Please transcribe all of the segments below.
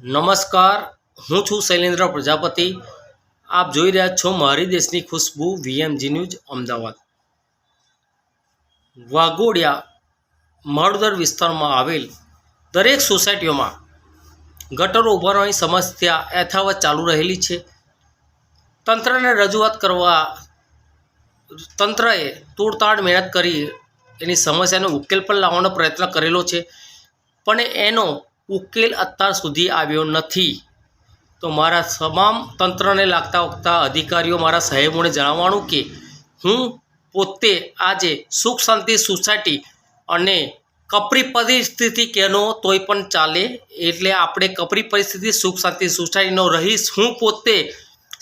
નમસ્કાર, હું છું શૈલેન્દ્ર પ્રજાપતિ. આપ જોઈ રહ્યા છો મારી દેશની ખુશ્બુ વીએમજી ન્યૂઝ, અમદાવાદ. વાઘોડિયા, માળુદર વિસ્તારમાં આવેલ દરેક સોસાયટીઓમાં ગટરો ઉભારવાની સમસ્યા યથાવત ચાલુ રહેલી છે. તંત્રને રજૂઆત કરવા, તંત્રએ તોડતાડ મહેનત કરી, એની સમસ્યાનો ઉકેલ પણ લાવવાનો પ્રયત્ન કરેલો છે. પણ એનો ઉકેલ અત્યાર સુધી આવ્યો નથી. તો મારા તમામ તંત્રને લાગતા વખતા અધિકારીઓ મારા સાહેબોને જણાવવાનું કે હું પોતે આજે સુખ શાંતિ સોસાયટી અને કપરી પરિસ્થિતિ કેનો તોય પણ ચાલે એટલે આપણે કપરી પરિસ્થિતિ સુખ શાંતિ સોસાયટીનો રહીશ. હું પોતે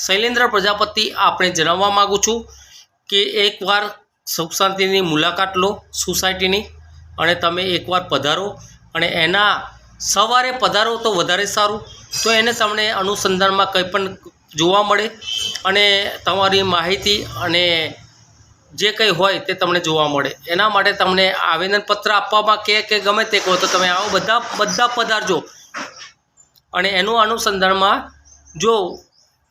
શૈલેન્દ્ર પ્રજાપતિ આપણે જણાવવા માગું છું કે એકવાર સુખ શાંતિની મુલાકાત લો સોસાયટીની અને તમે એકવાર પધારો અને એના સવારે પધારો તો વધારે સારું. તો એને તમને અનુસંધાનમાં કંઈ પણ જોવા મળે અને તમારી માહિતી અને જે કંઈ હોય તે તમને જોવા મળે. એના માટે તમને આવેદનપત્ર આપવામાં કે કે ગમે તે કહો તો તમે આવો બધા બધા પધારજો. અને એનું અનુસંધાનમાં જો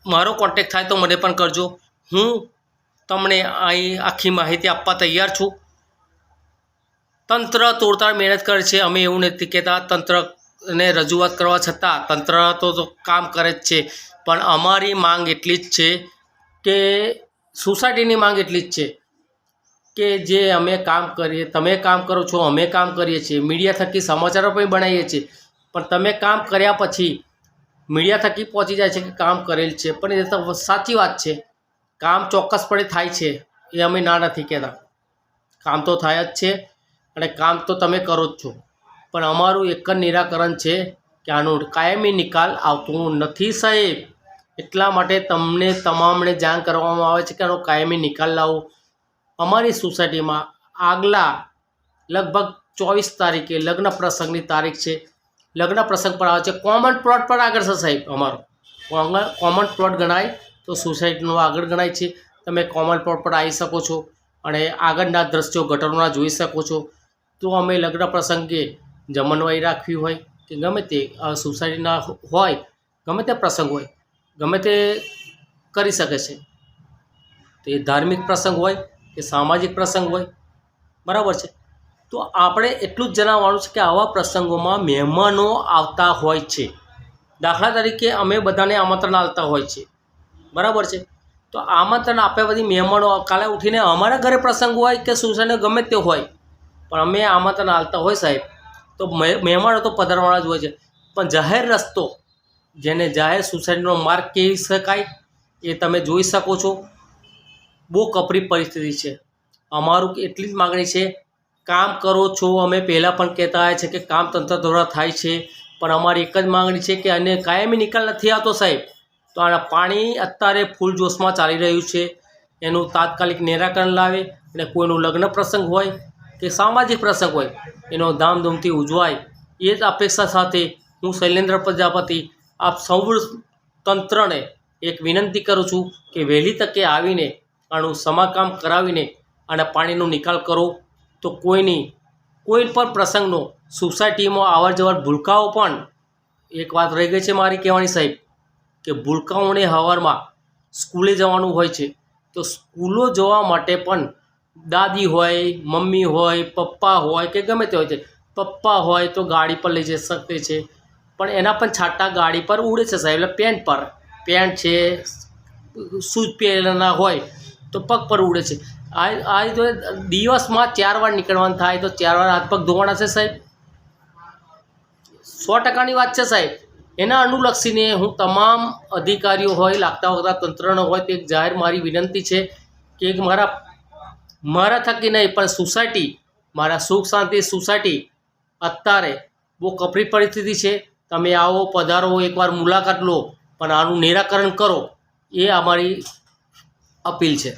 મારો કોન્ટેક થાય તો મને પણ કરજો. હું તમને અહીં આખી માહિતી આપવા તૈયાર છું. તંત્ર તોડતાડ મહેનત કરે છે, અમે એવું નથી કહેતા. તંત્રને રજૂઆત કરવા છતાં તંત્ર તો કામ કરે જ છે. પણ અમારી માંગ એટલી જ છે કે, સોસાયટીની માંગ એટલી જ છે કે જે અમે કામ કરીએ, તમે કામ કરો છો, અમે કામ કરીએ છીએ, મીડિયા થકી સમાચારો પણ બનાવીએ છીએ. પણ તમે કામ કર્યા પછી મીડિયા થકી પહોંચી જાય છે કે કામ કરેલ છે? પણ એ તો સાચી વાત છે. કામ ચોક્કસપણે થાય છે એ અમે ના નથી કહેતા. કામ તો થાય જ છે અને કામ તો તમે કરો જ છો. પણ અમારું એક જ નિરાકરણ છે કે આનો કાયમી નિકાલ આવતું નથી, સાહેબ. એટલા માટે તમને તમામને જાણ કરવામાં આવે છે કે આનો કાયમી નિકાલ લાવો. અમારી સોસાયટીમાં આગલા લગભગ ચોવીસ તારીખે લગ્ન પ્રસંગની તારીખ છે. લગ્ન પ્રસંગ પર આવે છે. કોમન પ્લોટ પર આગળ છે, સાહેબ, અમારો. કોમન પ્લોટ ગણાય તો સોસાયટીનો આગળ ગણાય છે. તમે કોમન પ્લોટ પર આવી શકો છો અને આગળના દ્રશ્યો ગટરોના જોઈ શકો છો. તો અમે લગ્ન પ્રસંગે જમણવાઈ રાખવી હોય કે ગમે તે સોસાયટીના હોય, ગમે તે પ્રસંગ હોય, ગમે તે કરી શકે છે. તો એ ધાર્મિક પ્રસંગ હોય કે સામાજિક પ્રસંગ હોય, બરાબર છે. તો આપણે એટલું જ જણાવવાનું છે કે આવા પ્રસંગોમાં મહેમાનો આવતા હોય છે. દાખલા તરીકે અમે બધાને આમંત્રણ આવતા હોય છે. બરાબર છે? તો આમંત્રણ આપ્યા પછી મહેમાનો કાલે ઉઠીને અમારા ઘરે પ્રસંગ હોય કે સોસાયટી ગમે તે હોય, પણ અમે આમંત્રણ આવતા હોય સાહેબ. તો મહે- મહેમાનો તો પધારવાના જ હોય છે. પણ જાહેર રસ્તો, જેને જાહેર સોસાયટીનો માર્ગ કહી શકાય, એ તમે જોઈ શકો છો. બહુ કપરી પરિસ્થિતિ છે. અમારું એટલી જ માગણી છે, કામ કરો છો, અમે પહેલાં પણ કહેતા આવ્યા છે કે કામ તંત્ર દ્વારા થાય છે. પણ અમારી એક જ માગણી છે કે અને કાયમી નિકાલ નથી આવતો સાહેબ, તો આના પાણી અત્યારે ફૂલ જોશમાં ચાલી રહ્યું છે. એનું તાત્કાલિક નિરાકરણ લાવે અને કોઈનું લગ્ન પ્રસંગ હોય કે સામાજિક પ્રસંગ હોય, એનો ધામધૂમથી ઉજવાય, એ જ અપેક્ષા સાથે હું શૈલેન્દ્ર પ્રજાપતિ આપ સૌ તંત્રને એક વિનંતી કરું છું કે વહેલી તકે આવીને આનું સમારકામ કરાવીને અને પાણીનો નિકાલ કરો. તો કોઈની, કોઈ પણ પ્રસંગનો સોસાયટીમાં અવર જવર ભૂલકાઓ પણ, એક વાત રહી ગઈ છે મારી કહેવાની સાહેબ, કે ભૂલકાઓને હવારમાં સ્કૂલે જવાનું હોય છે. તો સ્કૂલો જવા માટે પણ દાદી હોય, મમ્મી હોય, પપ્પા હોય કે ગમે તે હોય છે. પપ્પા હોય તો ગાડી પર લઈ જઈ શકે છે. પણ એના પણ છાટા ગાડી પર ઉડે છે સાહેબ. એટલે પેન્ટ પર. પેન્ટ છે, શૂઝ પહેરેલા હોય તો પગ પર ઉડે છે. આ આ તો દિવસમાં ચાર વાર નીકળવાનું થાય તો ચાર વાર હાથ પગ ધોવાના છે સાહેબ. સો ટકાની વાત છે સાહેબ. એના અનુલક્ષીને હું તમામ અધિકારીઓ હોય, લાગતા વખતા તંત્રનો હોય તે જાહેર મારી વિનંતી છે કે મારા મારા થકી નહીં, પણ સોસાયટી, મારા સુખ શાંતિ સોસાયટી અત્યારે બહુ કપરી પરિસ્થિતિ છે. તમે આવો, પધારો, એકવાર મુલાકાત લો, પણ આનું નિરાકરણ કરો, એ અમારી અપીલ છે.